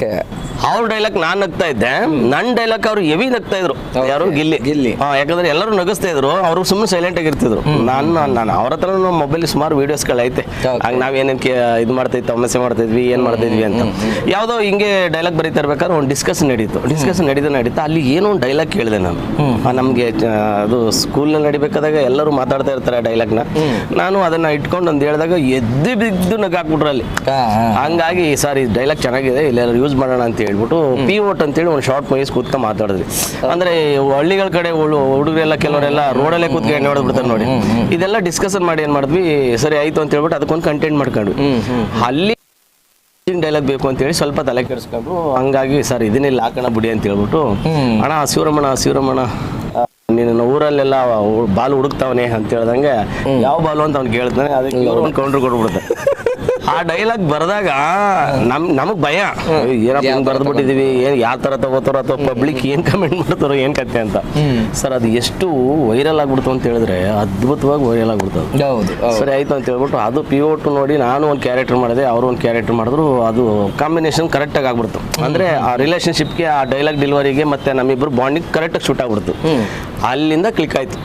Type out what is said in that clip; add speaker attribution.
Speaker 1: kayak
Speaker 2: ಅವ್ರ dialogue ನಾನ್ ನಗ್ತಾ ಇದ್ದೆ. ನನ್ನ ಡೈಲಾಗ್ ಅವ್ರು ಹೆವಿ ನಗ್ತಾ ಇದ್ರು. ಯಾರು? ಗಿಲ್ಲಿ.
Speaker 1: ಗಿಲ್ಲಿ.
Speaker 2: ಹಾ, ಯಾಕಂದ್ರೆ ಎಲ್ಲರೂ ನಗಿಸ್ತಾ ಇದ್ರು. ಅವ್ರು ಸುಮ್ಮನೆ ಸೈಲೆಂಟ್ ಆಗಿರ್ತಿದ್ರು ನಾನು ನಾನು ಅವ್ರ ಹತ್ರ ಮೊಬೈಲ್ ಸುಮಾರು ವಿಡಿಯೋಸ್ ಐತೆ.
Speaker 1: Okay.
Speaker 2: ಹಂಗ ನಾವ್ ಏನೇನ್ ಇದು ಮಾಡ್ತಾ ಇತ್ತು ಮಾಡ್ತಿದ್ವಿ ಮಾಡ್ತಾ ಇದ್ವಿ ಏನ್ ಮಾಡ್ತಾ ಇದ್ವಿ ಅಂತ ಯಾವ್ದೋ ಹಿಂಗೆ ಡೈಲಾಗ್ ಬರೀತಾ ಇರ್ಬೇಕಾದ್ರೆ ಒಂದು ಡಿಸ್ಕಸ್ ನಡೀತು. ಡಿಸ್ಕಸ್ ನಡೀತಾ ನಡೀತಾ ಅಲ್ಲಿ ಏನೋ ಒಂದು ಡೈಲಾಗ್ ಕೇಳಿದೆ ನಾನು. ಆ, ನಮ್ಗೆ ಆ, ಅದು ಸ್ಕೂಲ್ನಲ್ಲಿ ನಡಿಬೇಕಾದಾಗ ಎಲ್ಲರೂ ಮಾತಾಡ್ತಾ ಇರ್ತಾರೆ ಡೈಲಾಗ್ನ ನಾನು ಅದನ್ನ ಇಟ್ಕೊಂಡು ಒಂದು ಹೇಳಿದಾಗ ಎದ್ದು ಬಿದ್ದು ನಗಾಕ್ಬಿಟ್ರು ಅಲ್ಲಿ. ಹಂಗಾಗಿ ಸರ್ ಈ ಡೈಲಾಗ್ ಚೆನ್ನಾಗಿದೆ ಇಲ್ಲೆಲ್ಲ ಯೂಸ್ ಮಾಡೋಣ ಅಂತ ಹೇಳ್ಬಿಟ್ಟು ಪಿ ಓಟ್ ಅಂತೇಳಿ ಒಂದು ಶಾರ್ಟ್ ಮೂವೀಸ್ ಕೂತ ಮಾತಾಡಿದ್ವಿ. ಅಂದ್ರೆ ಹಳ್ಳಿಗಳ ಕಡೆ ಹುಡುಗರೆಲ್ಲ ಕೆಲವರೆಲ್ಲ ರೋಡಲ್ಲೇ ಕೂತ್ಕೊಂಡು ಎಣ್ಣೆ ಹೊಡೆದ್ಬಿಡ್ತಾರೆ ನೋಡಿ. ಇದೆಲ್ಲ ಡಿಸ್ಕಷನ್ ಮಾಡಿ ಏನ್ ಮಾಡಿದ್ವಿ ಸರಿ ಆಯ್ತು ಅಂತ ಹೇಳ್ಬಿಟ್ಟು ಅದಕ್ಕೊಂದು ಕಂಟೆಂಟ್ ಮಾಡ್ಕೊಂಡ್ವಿ. ಅಲ್ಲಿ ಡೈಲಾಗ್ ಬೇಕು ಅಂತ ಹೇಳಿ ಸ್ವಲ್ಪ ತಲೆ ಕೆಡಿಸ್ಕೊಂಡು ಹಂಗಾಗಿ ಸರ್ ಇದನ್ನೆಲ್ಲ ಹಾಕೋಣ ಬಿಡಿ ಅಂತ ಹೇಳ್ಬಿಟ್ಟು ಅಣ್ಣ ಶಿವರಮಣ ಶಿವರಮಣ ನಿನ್ನ ನೀನು ಊರಲ್ಲೆಲ್ಲ ಬಾಲ್ ಹುಡುಕ್ತಾವನೆ ಅಂತ ಹೇಳ್ದಂಗೆ ಯಾವ ಬಾಲು? ಅಂತ ಅವ್ನು ಕೇಳ್ತಾನೆ. ಅದಕ್ಕೆ ಕೌಂಟ್ರ್ ಕೊಟ್ಬಿಡುತ್ತೆ. ಆ ಡೈಲಾಗ್ ಬರೆದಾಗ ನಮ್ ನಮಗ್ ಭಯ. ಏನಪ್ಪ ಹಿಂಗ್ ಬರ್ದ್ಬಿಟ್ಟಿದೀವಿ? ಏನ್ ಯಾವ ತರ ತಗೋತಾರೋ ಅಥವಾ ಪಬ್ಲಿಕ್ ಏನ್ ಕಮೆಂಟ್ ಮಾಡ್ತಾರೋ ಏನ್ ಕತೆ ಅಂತ. ಸರ್ ಅದು ಎಷ್ಟು ವೈರಲ್ ಆಗ್ಬಿಡ್ತು ಅಂತ ಹೇಳಿದ್ರೆ ಅದ್ಭುತವಾಗಿ ವೈರಲ್ ಆಗ್ಬಿಡ್ತದ
Speaker 1: ಹೌದು
Speaker 2: ಸರಿ ಆಯ್ತು ಅಂತ ಹೇಳ್ಬಿಟ್ಟು ಅದು ಪಿ ಓ ಟು ನೋಡಿ ನಾನು ಒಂದು ಕ್ಯಾರೆಕ್ಟರ್ ಮಾಡಿದೆ ಅವರು ಒಂದು ಕ್ಯಾರೆಕ್ಟರ್ ಮಾಡಿದ್ರು ಅದು ಕಾಂಬಿನೇಷನ್ ಕರೆಕ್ಟಾಗಿ ಆಗ್ಬಿಡ್ತು. ಅಂದ್ರೆ ಆ ರಿಲೇಶನ್ಶಿಪ್ಗೆ ಆ ಡೈಲಾಗ್ ಡೆಲಿವರಿಗೆ ಮತ್ತೆ ನಮ್ಮಿಬ್ರು ಬಾಂಡಿಂಗ್ ಕರೆಕ್ಟಾಗಿ ಶೂಟ್ ಆಗ್ಬಿಡ್ತು. ಅಲ್ಲಿಂದ ಕ್ಲಿಕ್ ಆಯ್ತು.